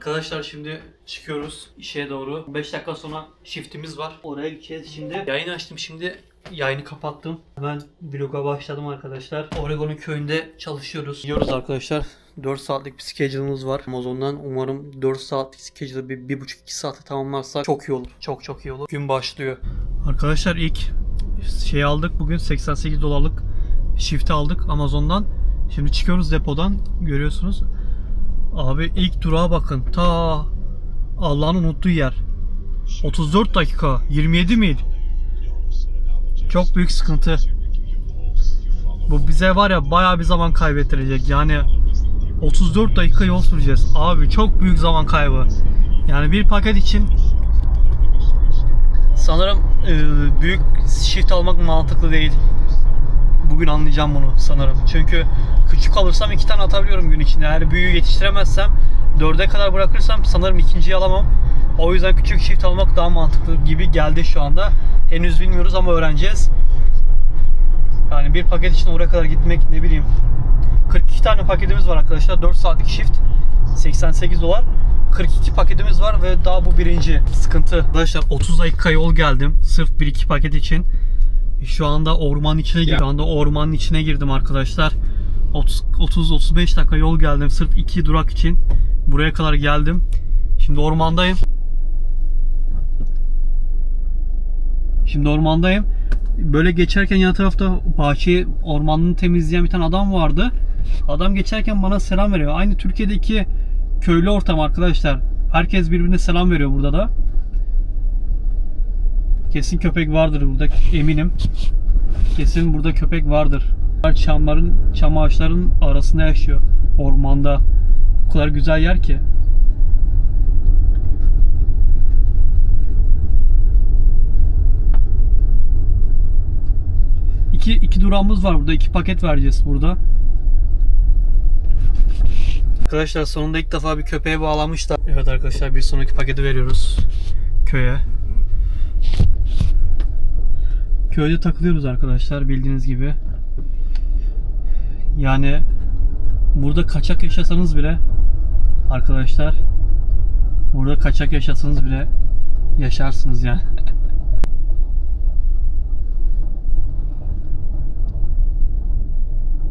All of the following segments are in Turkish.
Arkadaşlar şimdi çıkıyoruz işe doğru. 5 dakika sonra shiftimiz var. Oraya gideceğiz şimdi. Yayını açtım şimdi. Yayını kapattım. Hemen vloga başladım arkadaşlar. Oregon'un köyünde çalışıyoruz. Gidiyoruz arkadaşlar. 4 saatlik bir schedule'ımız var. Amazon'dan umarım 4 saatlik schedule'ı bir, bir buçuk iki saate tamamlarsak çok iyi olur. Çok çok iyi olur. Gün başlıyor. Arkadaşlar ilk şey aldık bugün 88 dolarlık shift aldık Amazon'dan. Şimdi çıkıyoruz depodan. Görüyorsunuz. Abi ilk durağa bakın. Ta Allah'ın unuttuğu yer. 34 dakika. 27 mil. Çok büyük sıkıntı. Bu bize var ya bayağı bir zaman kaybettirecek. Yani 34 dakika yol süreceğiz. Abi çok büyük zaman kaybı. Yani bir paket için sanırım e, büyük shift almak mantıklı değil. Bugün anlayacağım bunu sanırım. Çünkü küçük alırsam iki tane atabiliyorum gün içinde. Eğer büyüğü yetiştiremezsem dörde kadar bırakırsam sanırım ikinciyi alamam. O yüzden küçük shift almak daha mantıklı gibi geldi şu anda. Henüz bilmiyoruz ama öğreneceğiz. Yani bir paket için oraya kadar gitmek ne bileyim. 42 tane paketimiz var arkadaşlar. 4 saatlik shift. 88 dolar. 42 paketimiz var ve daha bu birinci sıkıntı. Arkadaşlar 30 dakika yol geldim. Sırf 1-2 paket için. Şu anda ormanın içine girdim. Şu anda ormanın içine girdim arkadaşlar. 30-35 dakika yol geldim sırf 2 durak için. Buraya kadar geldim. Şimdi ormandayım. Şimdi ormandayım. Böyle geçerken yan tarafta bahçeyi, ormanını temizleyen bir tane adam vardı. Adam geçerken bana selam veriyor. Aynı Türkiye'deki köylü ortam arkadaşlar. Herkes birbirine selam veriyor burada da. Kesin köpek vardır burada eminim. Kesin burada köpek vardır. Çamların, çam ağaçların arasında yaşıyor. Ormanda. O kadar güzel yer ki. İki, iki durağımız var burada. iki paket vereceğiz burada. Arkadaşlar sonunda ilk defa bir köpeğe bağlamışlar. Evet arkadaşlar bir sonraki paketi veriyoruz köye. Köyde takılıyoruz arkadaşlar bildiğiniz gibi. Yani burada kaçak yaşasanız bile arkadaşlar burada kaçak yaşasanız bile yaşarsınız yani.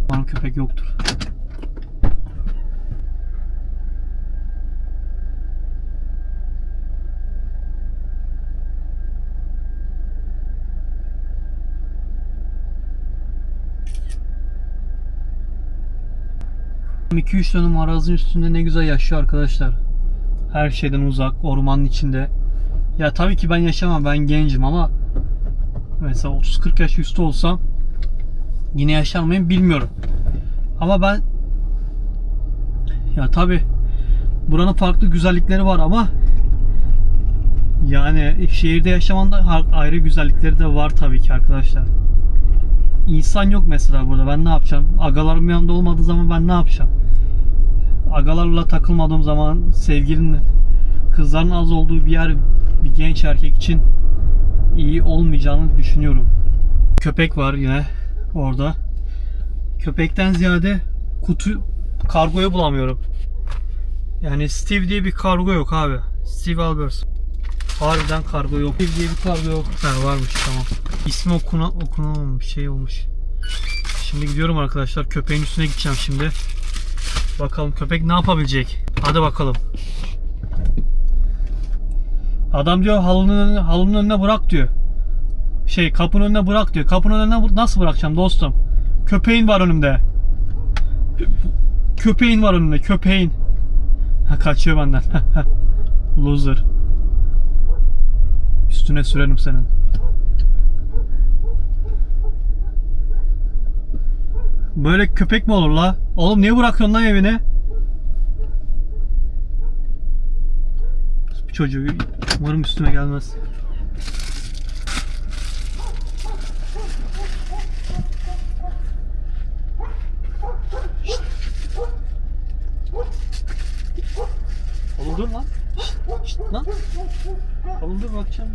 Umarım köpek yoktur. İki üç dönüm arazinin üstünde ne güzel yaşıyor arkadaşlar. Her şeyden uzak, ormanın içinde. Ya tabii ki ben yaşamam, ben gencim ama mesela 30-40 yaş üstü olsam yine yaşar mıyım bilmiyorum. Ama ben ya tabii buranın farklı güzellikleri var ama yani şehirde yaşamanın da ayrı güzellikleri de var tabii ki arkadaşlar. İnsan yok mesela burada. Ben ne yapacağım? Agalarım yanımda olmadığı zaman ben ne yapacağım? Agalarla takılmadığım zaman sevgilinin kızların az olduğu bir yer bir genç erkek için iyi olmayacağını düşünüyorum. Köpek var yine orada. Köpekten ziyade kutu kargoyu bulamıyorum. Yani Steve diye bir kargo yok abi. Steve Albers. Harbiden kargo yok. Steve diye bir kargo yok. Ha varmış tamam. İsmi okuna okunamamış şey olmuş. Şimdi gidiyorum arkadaşlar. Köpeğin üstüne gideceğim şimdi. Bakalım köpek ne yapabilecek? Hadi bakalım. Adam diyor halının halının önüne bırak diyor. Şey kapının önüne bırak diyor. Kapının önüne nasıl bırakacağım dostum? Köpeğin var önümde. Köpeğin var önümde. Köpeğin. Ha, kaçıyor benden. Loser. Üstüne sürerim senin. Böyle köpek mi olur la? Oğlum niye bırakıyorsun lan evine? Bir çocuğu umarım üstüme gelmez. Oğlum dur lan. Şşt, şşt lan. Oğlum dur bakacağım.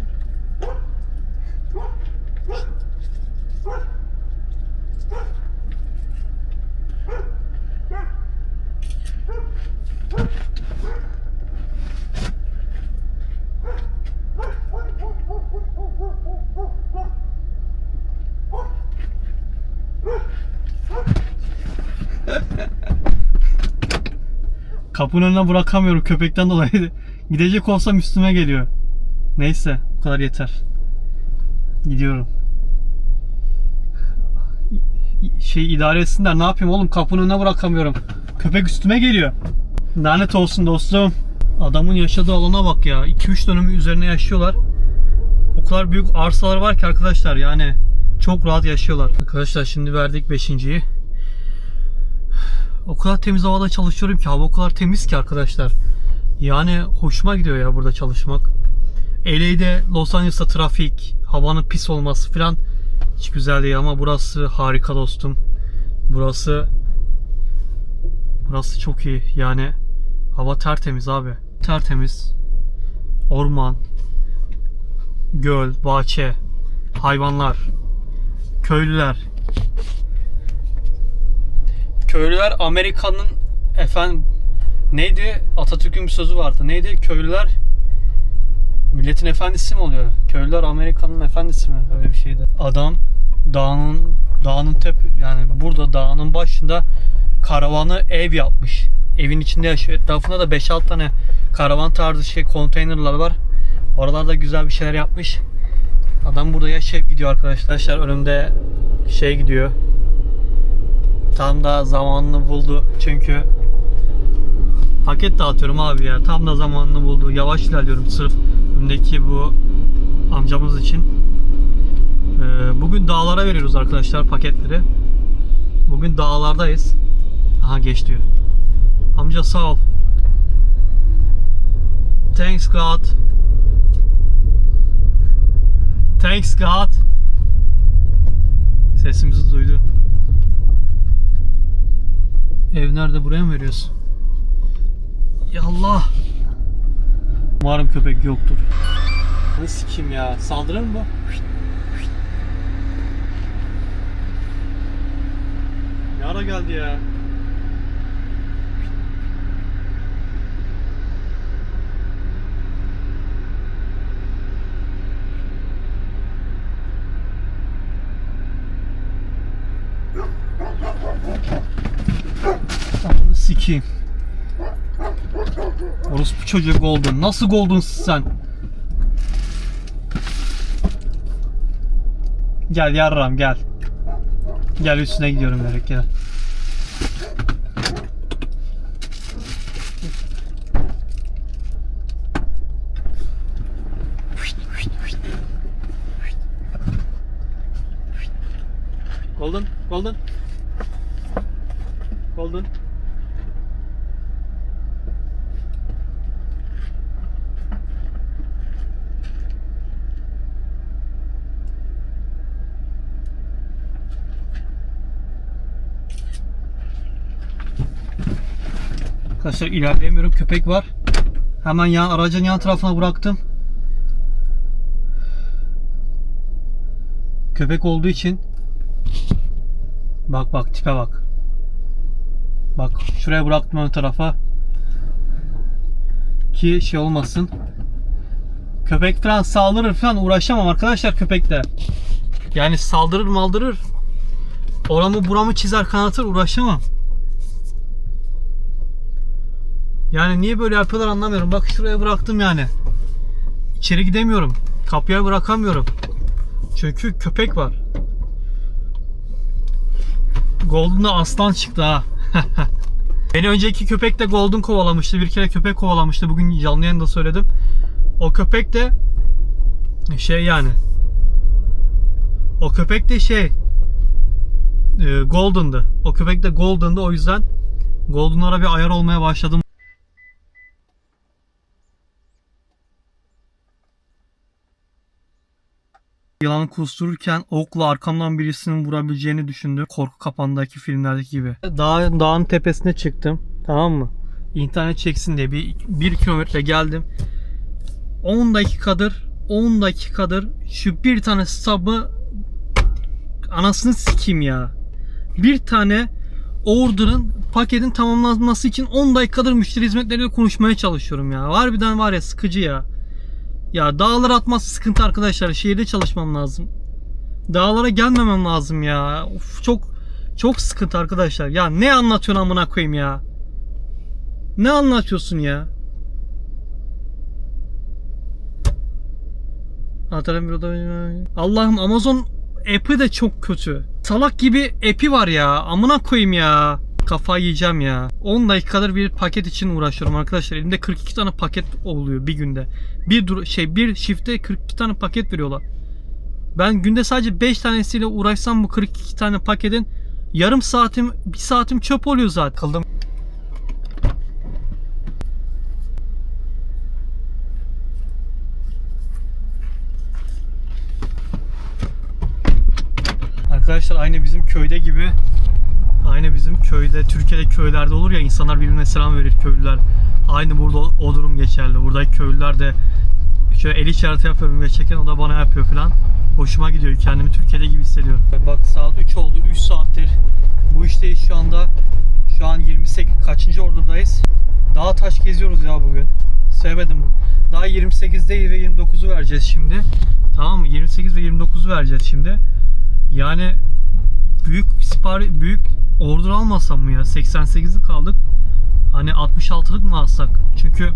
Kapının önüne bırakamıyorum köpekten dolayı. Gidecek olsam üstüme geliyor. Neyse bu kadar yeter. Gidiyorum. Şey idare etsinler ne yapayım oğlum kapının önüne bırakamıyorum. Köpek üstüme geliyor. Lanet olsun dostum. Adamın yaşadığı alana bak ya. 2-3 dönümü üzerine yaşıyorlar. O kadar büyük arsalar var ki arkadaşlar yani çok rahat yaşıyorlar. Arkadaşlar şimdi verdik 5.yi. O kadar temiz havada çalışıyorum ki hava o kadar temiz ki arkadaşlar. Yani hoşuma gidiyor ya burada çalışmak. LA'de Los Angeles'ta trafik, havanın pis olması falan hiç güzel değil ama burası harika dostum. Burası burası çok iyi. Yani hava tertemiz abi. Tertemiz. Orman, göl, bahçe, hayvanlar, köylüler. Köylüler Amerika'nın efendim neydi? Atatürk'ün bir sözü vardı. Neydi? Köylüler milletin efendisi mi oluyor? Köylüler Amerika'nın efendisi mi? Öyle bir şeydi. Adam dağının dağının tep yani burada dağının başında karavanı ev yapmış. Evin içinde yaşıyor. Etrafında da 5-6 tane karavan tarzı şey konteynerler var. Oralarda güzel bir şeyler yapmış. Adam burada yaşayıp gidiyor arkadaşlar. Arkadaşlar önümde şey gidiyor. Tam da zamanını buldu. Çünkü paket dağıtıyorum abi ya. Tam da zamanını buldu. Yavaş ilerliyorum sırf önümdeki bu amcamız için. Ee, bugün dağlara veriyoruz arkadaşlar paketleri. Bugün dağlardayız. Aha geç diyor. Amca sağ ol. Thanks God. Thanks God. Sesimizi duydu. Ev nerede? Buraya mı veriyorsun? Ya Allah. Umarım köpek yoktur. Ne sikim ya? Saldırır mı bu? Ne geldi ya? Sikeyim. Orospu çocuğu Golden. Nasıl Golden'sın sen? Gel yarram gel. Gel üstüne gidiyorum direkt gel. Golden, Golden. Golden. Arkadaşlar ilerleyemiyorum. Köpek var. Hemen yan aracın yan tarafına bıraktım. Köpek olduğu için Bak bak tipe bak. Bak şuraya bıraktım ön tarafa. Ki şey olmasın. Köpek falan saldırır falan uğraşamam arkadaşlar köpekle. Yani saldırır maldırır. Oramı buramı çizer kanatır uğraşamam. Yani niye böyle yapıyorlar anlamıyorum. Bak şuraya bıraktım yani. İçeri gidemiyorum. Kapıya bırakamıyorum. Çünkü köpek var. Golden'da aslan çıktı ha. Beni önceki köpek de Golden kovalamıştı. Bir kere köpek kovalamıştı. Bugün canlı yayında söyledim. O köpek de şey yani o köpek de şey e, Golden'dı. O köpek de Golden'dı. O yüzden Golden'lara bir ayar olmaya başladım. Yılanı kustururken okla arkamdan birisinin vurabileceğini düşündüm. Korku kapandaki filmlerdeki gibi. Dağ, dağın tepesine çıktım. Tamam mı? İnternet çeksin diye bir, bir kilometre geldim. 10 dakikadır 10 dakikadır şu bir tane sabı anasını sikeyim ya. Bir tane order'ın paketin tamamlanması için 10 dakikadır müşteri hizmetleriyle konuşmaya çalışıyorum ya. Harbiden var ya sıkıcı ya. Ya dağlara atması sıkıntı arkadaşlar. Şehirde çalışmam lazım. Dağlara gelmemem lazım ya. Of, çok çok sıkıntı arkadaşlar. Ya ne anlatıyorsun amına koyayım ya? Ne anlatıyorsun ya? Allah'ım Amazon app'i de çok kötü. Salak gibi app'i var ya. Amına koyayım ya. Kafayı yiyeceğim ya. 10 dakikadır bir paket için uğraşıyorum arkadaşlar. Elimde 42 tane paket oluyor bir günde. Bir dur şey bir shift'te 42 tane paket veriyorlar. Ben günde sadece 5 tanesiyle uğraşsam bu 42 tane paketin yarım saatim, bir saatim çöp oluyor zaten. Kıldım. Arkadaşlar aynı bizim köyde gibi aynı bizim köyde Türkiye'de köylerde olur ya insanlar birbirine selam verir köylüler. Aynı burada o, durum geçerli. Buradaki köylüler de şöyle el işareti yapıyorum geçerken o da bana yapıyor falan. Hoşuma gidiyor. Kendimi Türkiye'de gibi hissediyorum. Bak saat 3 oldu. 3 saattir bu işteyiz şu anda. Şu an 28 kaçıncı ordudayız. Daha taş geziyoruz ya bugün. Sevmedim bu. Daha 28'deyiz ve 29'u vereceğiz şimdi. Tamam mı? 28 ve 29'u vereceğiz şimdi. Yani büyük sipari büyük order almasam mı ya? 88'lik kaldık. Hani 66'lık mı alsak? Çünkü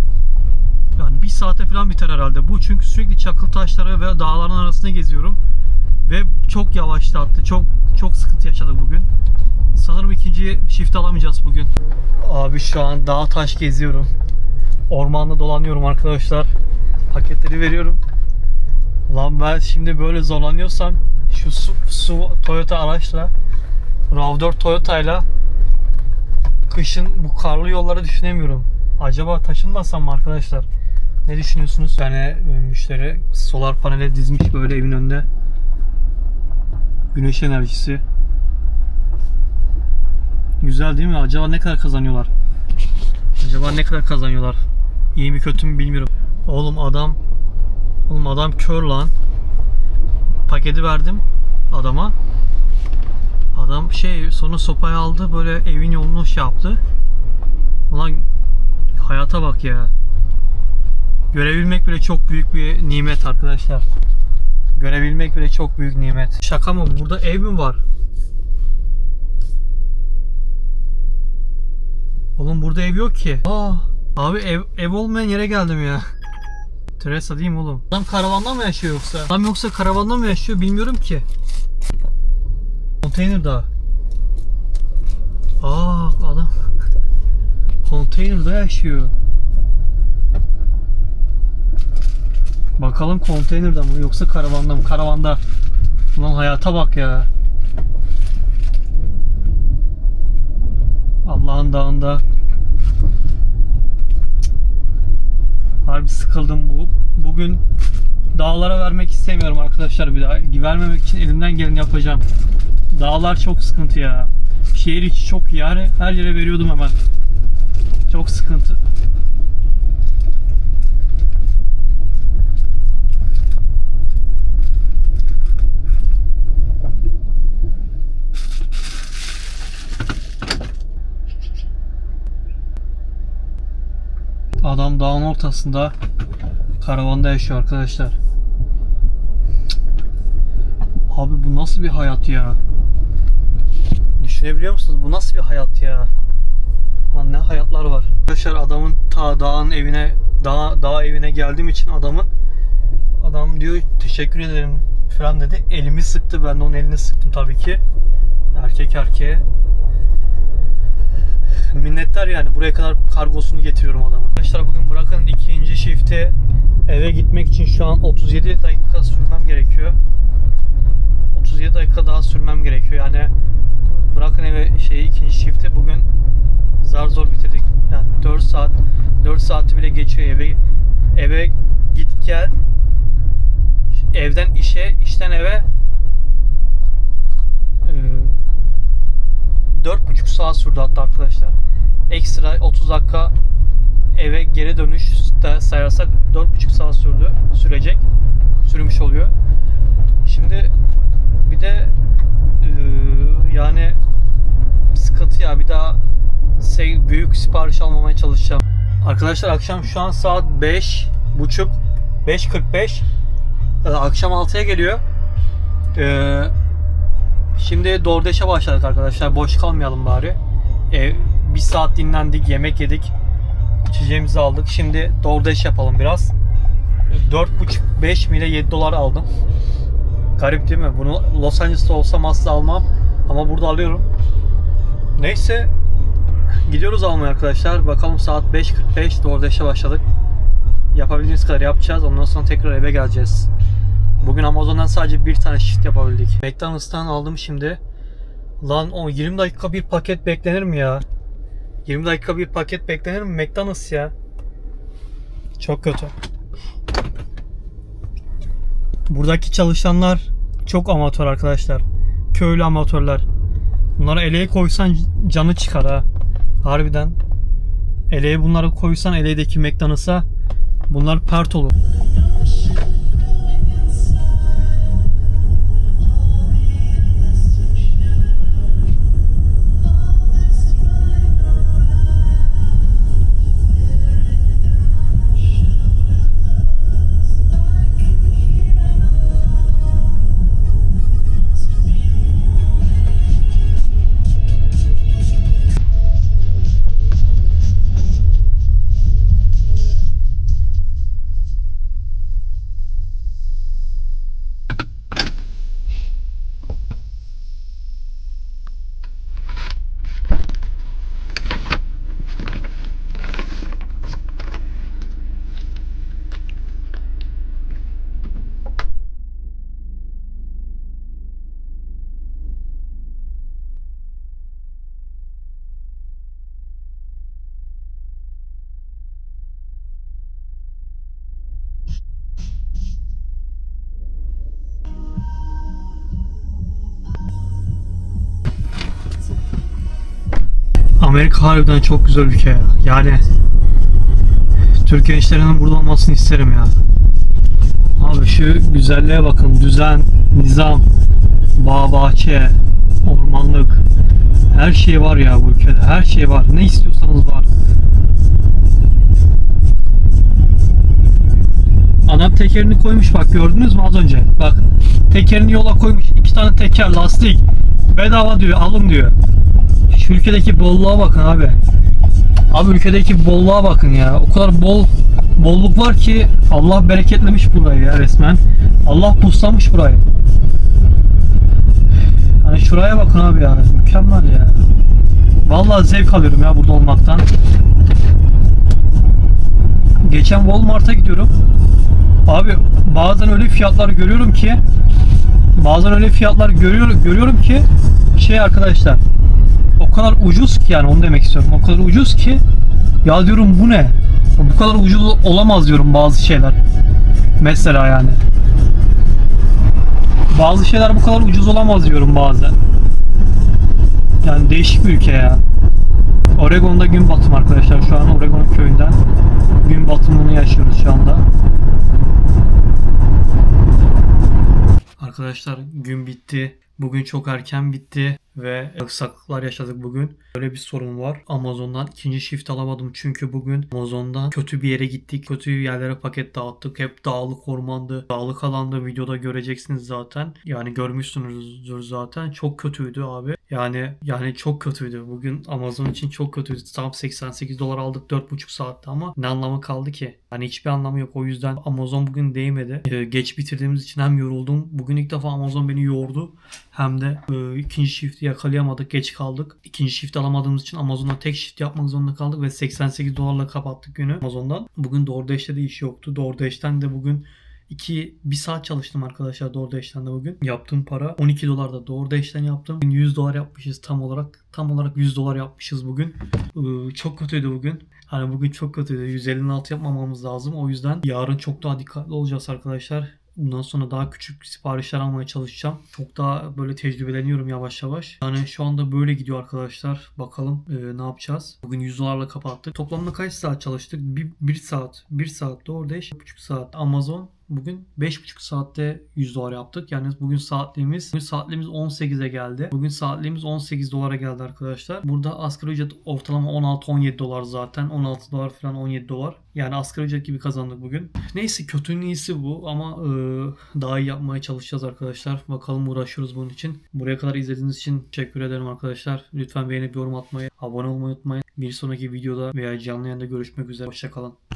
yani bir saate falan biter herhalde bu. Çünkü sürekli çakıl taşları ve dağların arasında geziyorum. Ve çok yavaşta attı. Çok çok sıkıntı yaşadık bugün. Sanırım ikinci shift alamayacağız bugün. Abi şu an dağ taş geziyorum. Ormanda dolanıyorum arkadaşlar. Paketleri veriyorum. Lan ben şimdi böyle zorlanıyorsam şu su, su Toyota araçla RAV4 Toyota'yla kışın bu karlı yolları düşünemiyorum. Acaba taşınmasam mı arkadaşlar? Ne düşünüyorsunuz? Tane e, müşteri solar panele dizmiş böyle evin önünde. Güneş enerjisi. Güzel değil mi? Acaba ne kadar kazanıyorlar? Acaba ne kadar kazanıyorlar? İyi mi kötü mü bilmiyorum. Oğlum adam Oğlum adam kör lan. Paketi verdim adama. Adam şey sonra sopayı aldı böyle evin yolunu şey yaptı. Ulan hayata bak ya. Görebilmek bile çok büyük bir nimet arkadaşlar. Görebilmek bile çok büyük nimet. Şaka mı? Burada ev mi var? Oğlum burada ev yok ki. Aa, abi ev, ev olmayan yere geldim ya. Teresa değil mi oğlum? Adam karavanda mı yaşıyor yoksa? Adam yoksa karavanda mı yaşıyor bilmiyorum ki. Konteyner daha. Aa adam konteynerde yaşıyor. Bakalım konteynerde mi yoksa karavanda mı? Karavanda. Ulan hayata bak ya. Allah'ın dağında. Harbi sıkıldım bu. Bugün dağlara vermek istemiyorum arkadaşlar bir daha. Vermemek için elimden geleni yapacağım. Dağlar çok sıkıntı ya. Şehir içi çok. Yani her yere veriyordum hemen. Çok sıkıntı. Adam dağın ortasında karavanda yaşıyor arkadaşlar. Abi bu nasıl bir hayat ya? Düşünebiliyor musunuz? Bu nasıl bir hayat ya? Lan ne hayatlar var. Arkadaşlar adamın ta dağın evine dağ, dağ evine geldiğim için adamın adam diyor teşekkür ederim falan dedi. Elimi sıktı. Ben de onun elini sıktım tabii ki. Erkek erkeğe. Minnettar yani. Buraya kadar kargosunu getiriyorum adamın. Arkadaşlar bugün bırakın ikinci shift'e eve gitmek için şu an 37 dakika sürmem gerekiyor. 37 dakika daha sürmem gerekiyor. Yani bırakın eve şeyi ikinci shift'i bugün zar zor bitirdik. Yani 4 saat 4 saati bile geçiyor eve eve git gel evden işe işten eve dört buçuk saat sürdü hatta arkadaşlar. Ekstra 30 dakika eve geri dönüş de sayarsak 4,5 saat sürdü. Sürecek. Sürmüş oluyor. Şimdi bir de e, yani sıkıntı ya bir daha büyük sipariş almamaya çalışacağım. Arkadaşlar akşam şu an saat 5 buçuk 5.45 E, akşam 6'ya geliyor. Eee Şimdi DoorDash'e başladık arkadaşlar. Boş kalmayalım bari. E, bir saat dinlendik, yemek yedik. İçeceğimizi aldık. Şimdi DoorDash yapalım biraz. 4,5-5 mile 7 dolar aldım. Garip değil mi? Bunu Los Angeles'ta olsam asla almam. Ama burada alıyorum. Neyse. Gidiyoruz almaya arkadaşlar. Bakalım saat 5.45 DoorDash'e başladık. Yapabildiğimiz kadar yapacağız. Ondan sonra tekrar eve geleceğiz. Bugün Amazon'dan sadece bir tane shift yapabildik. McDonald's'tan aldım şimdi. Lan o 20 dakika bir paket beklenir mi ya? 20 dakika bir paket beklenir mi? McDonald's ya. Çok kötü. Buradaki çalışanlar çok amatör arkadaşlar. Köylü amatörler. Bunları eleğe koysan canı çıkar ha. Harbiden. Eleğe bunları koysan eleğdeki McDonald's'a bunlar pert olur. Amerika harbiden çok güzel ülke ya. Yani Türk gençlerinin burada olmasını isterim ya. Abi şu güzelliğe bakın. Düzen, nizam, bağ bahçe, ormanlık. Her şey var ya bu ülkede. Her şey var. Ne istiyorsanız var. Adam tekerini koymuş bak gördünüz mü az önce? Bak tekerini yola koymuş. iki tane teker lastik. Bedava diyor alın diyor. Şu ülkedeki bolluğa bakın abi. Abi ülkedeki bolluğa bakın ya. O kadar bol bolluk var ki Allah bereketlemiş burayı ya resmen. Allah puslamış burayı. Hani şuraya bakın abi ya. Mükemmel ya. Vallahi zevk alıyorum ya burada olmaktan. Geçen Walmart'a gidiyorum. Abi bazen öyle fiyatlar görüyorum ki bazen öyle fiyatlar görüyorum görüyorum ki şey arkadaşlar o kadar ucuz ki yani onu demek istiyorum. O kadar ucuz ki ya diyorum bu ne? Bu kadar ucuz olamaz diyorum bazı şeyler. Mesela yani. Bazı şeyler bu kadar ucuz olamaz diyorum bazen. Yani değişik bir ülke ya. Oregon'da gün batımı arkadaşlar. Şu an Oregon köyünden gün batımını yaşıyoruz şu anda. Arkadaşlar gün bitti. Bugün çok erken bitti ve aksaklıklar yaşadık bugün. Böyle bir sorun var. Amazon'dan ikinci shift alamadım çünkü bugün Amazon'dan kötü bir yere gittik. Kötü yerlere paket dağıttık. Hep dağlık ormandı. Dağlık alanda videoda göreceksiniz zaten. Yani görmüşsünüzdür zaten. Çok kötüydü abi. Yani yani çok kötüydü. Bugün Amazon için çok kötüydü. Tam 88 dolar aldık 4,5 saatte ama ne anlamı kaldı ki? Hani hiçbir anlamı yok. O yüzden Amazon bugün değmedi. Ee, geç bitirdiğimiz için hem yoruldum. Bugün ilk defa Amazon beni yordu. Hem de e, ikinci shift'i yakalayamadık. Geç kaldık. İkinci shift alamadığımız için Amazon'da tek shift yapmak zorunda kaldık ve 88 dolarla kapattık günü Amazon'dan. Bugün DoorDash'te de iş yoktu. DoorDash'ten de bugün 2 1 saat çalıştım arkadaşlar DoorDash'ten de bugün. Yaptığım para 12 dolar da DoorDash'ten yaptım. Bugün 100 dolar yapmışız tam olarak. Tam olarak 100 dolar yapmışız bugün. Ee, çok kötüydü bugün. Hani bugün çok kötüydü. 150'nin altı yapmamamız lazım. O yüzden yarın çok daha dikkatli olacağız arkadaşlar. Bundan sonra daha küçük siparişler almaya çalışacağım. Çok daha böyle tecrübeleniyorum yavaş yavaş. Yani şu anda böyle gidiyor arkadaşlar. Bakalım e, ne yapacağız. Bugün 100 dolarla kapattık. Toplamda kaç saat çalıştık? 1 saat. 1 saat DoorDash. 1,5 saat Amazon. Bugün 5,5 saatte 100 dolar yaptık. Yani bugün saatliğimiz bugün saatliğimiz 18'e geldi. Bugün saatliğimiz 18 dolara geldi arkadaşlar. Burada asgari ücret ortalama 16-17 dolar zaten. 16 dolar falan 17 dolar. Yani asgari ücret gibi kazandık bugün. Neyse kötünün iyisi bu ama e, daha iyi yapmaya çalışacağız arkadaşlar. Bakalım uğraşıyoruz bunun için. Buraya kadar izlediğiniz için teşekkür ederim arkadaşlar. Lütfen beğenip yorum atmayı, abone olmayı unutmayın. Bir sonraki videoda veya canlı yayında görüşmek üzere. Hoşçakalın.